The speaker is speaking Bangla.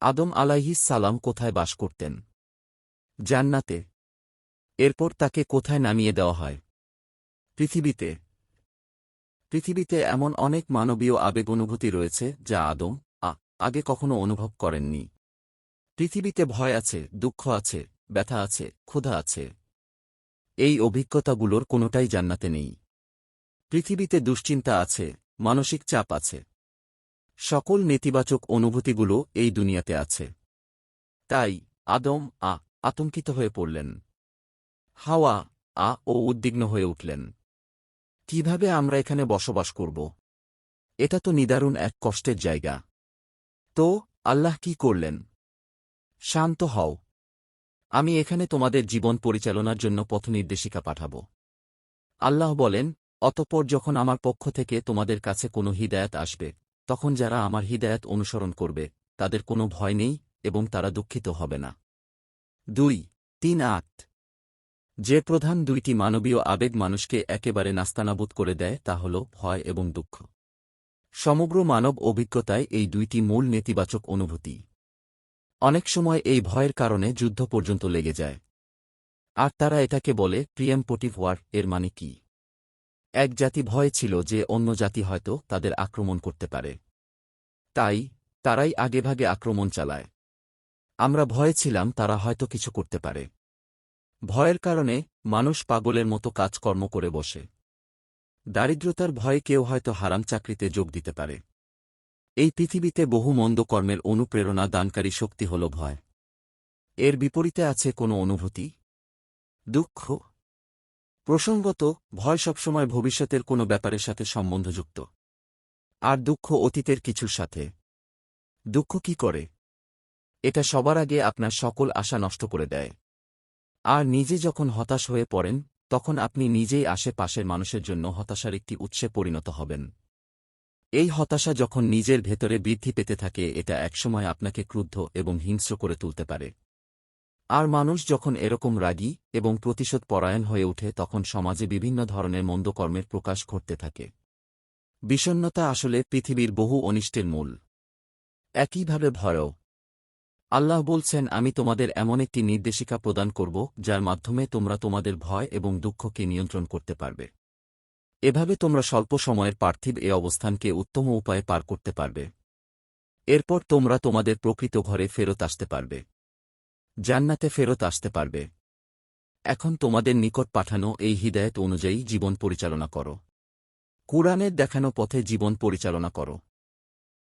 আদম আলাইহিস সালাম কোথায় বাস করতেন? জান্নাতে। এরপর তাকে কোথায় নামিয়ে দেওয়া হয়? পৃথিবীতে। পৃথিবীতে এমন অনেক মানবীয় আবেগ অনুভূতি রয়েছে, যা আদম, আ, আগে কখনো অনুভব করেননি। পৃথিবীতে ভয় আছে, দুঃখ আছে, ব্যথা আছে, ক্ষুধা আছে। এই অভিজ্ঞতাগুলোর কোনোটাই জান্নাতে নেই। পৃথিবীতে দুশ্চিন্তা আছে, মানসিক চাপ আছে। সকল নেতিবাচক অনুভূতিগুলো এই দুনিয়াতে আছে। তাই আদম আ আতঙ্কিত হয়ে পড়লেন। হাওয়া আ ও উদ্বিগ্ন হয়ে উঠলেন। কীভাবে আমরা এখানে বসবাস করব? এটা তো নিদারুণ এক কষ্টের জায়গা। তো, আল্লাহ কি করলেন? শান্ত হও। আমি এখানে তোমাদের জীবন পরিচালনার জন্য পথনির্দেশিকা পাঠাব। আল্লাহ বলেন, অতঃপর যখন আমার পক্ষ থেকে তোমাদের কাছে কোনো হিদায়াত আসবে তখন যারা আমার হিদায়াত অনুসরণ করবে, তাদের কোনো ভয় নেই এবং তারা দুঃখিত হবে না। দুই, তিন আট। যে প্রধান দুইটি মানবীয় আবেগ মানুষকে একেবারে নাস্তানাবুদ করে দেয়, তা হল ভয় এবং দুঃখ। সমগ্র মানব অভিজ্ঞতায় এই দুইটি মূল নেতিবাচক অনুভূতি। অনেক সময় এই ভয়ের কারণে যুদ্ধ পর্যন্ত লেগে যায়। আর তারা এটাকে বলে প্রিয়াম্পোটিভ ওয়ার, এর মানে কি? এক জাতি ভয় ছিল যে অন্য জাতি হয়তো তাদের আক্রমণ করতে পারে। তাই, তারাই আগেভাগে আক্রমণ চালায়। আমরা ভয়ে ছিলাম তারা হয়তো কিছু করতে পারে। ভয়ের কারণে মানুষ পাগলের মতো কাজকর্ম করে বসে। দারিদ্রতার ভয়ে কেউ হয়তো হারাম চাকরিতে যোগ দিতে পারে। এই পৃথিবীতে বহু মন্দ কর্মের অনুপ্রেরণা দানকারী শক্তি হল ভয়। এর বিপরীতে আছে কোনো অনুভূতি? দুঃখ? প্রসঙ্গত, ভয় সবসময় ভবিষ্যতের কোনো ব্যাপারের সাথে সম্বন্ধযুক্ত। আর দুঃখ অতীতের কিছুর সাথে। দুঃখ কি করে? এটা সবার আগে আপনার সকল আশা নষ্ট করে দেয়। আর নিজে যখন হতাশ হয়ে পড়েন, তখন আপনি নিজেই আশেপাশের মানুষের জন্য হতাশার একটি উৎসে পরিণত হবেন। এই হতাশা যখন নিজের ভেতরে বৃদ্ধি পেতে থাকে, এটা একসময় আপনাকে ক্রুদ্ধ এবং হিংস্র করে তুলতে পারে। আর মানুষ যখন এরকম রাগী এবং প্রতিশোধ পরায়ণ হয়ে ওঠে, তখন সমাজে বিভিন্ন ধরনের মন্দকর্মের প্রকাশ ঘটতে থাকে। বিষণ্নতা আসলে পৃথিবীর বহু অনিষ্টের মূল। একইভাবে ভয়ও। আল্লাহ বলছেন, আমি তোমাদের এমন একটি নির্দেশিকা প্রদান করব, যার মাধ্যমে তোমরা তোমাদের ভয় এবং দুঃখকে নিয়ন্ত্রণ করতে পারবে। এভাবে তোমরা স্বল্প সময়ের পার্থিব এ অবস্থানকে উত্তম উপায়ে পার করতে পারবে। এরপর তোমরা তোমাদের প্রকৃত ঘরে ফেরত আসতে পারবে। জান্নাতে ফেরত আসতে পারবে। এখন তোমাদের নিকট পাঠানো এই হৃদায়ত অনুযায়ী জীবন পরিচালনা করো। কুরআনের দেখানো পথে জীবন পরিচালনা করো।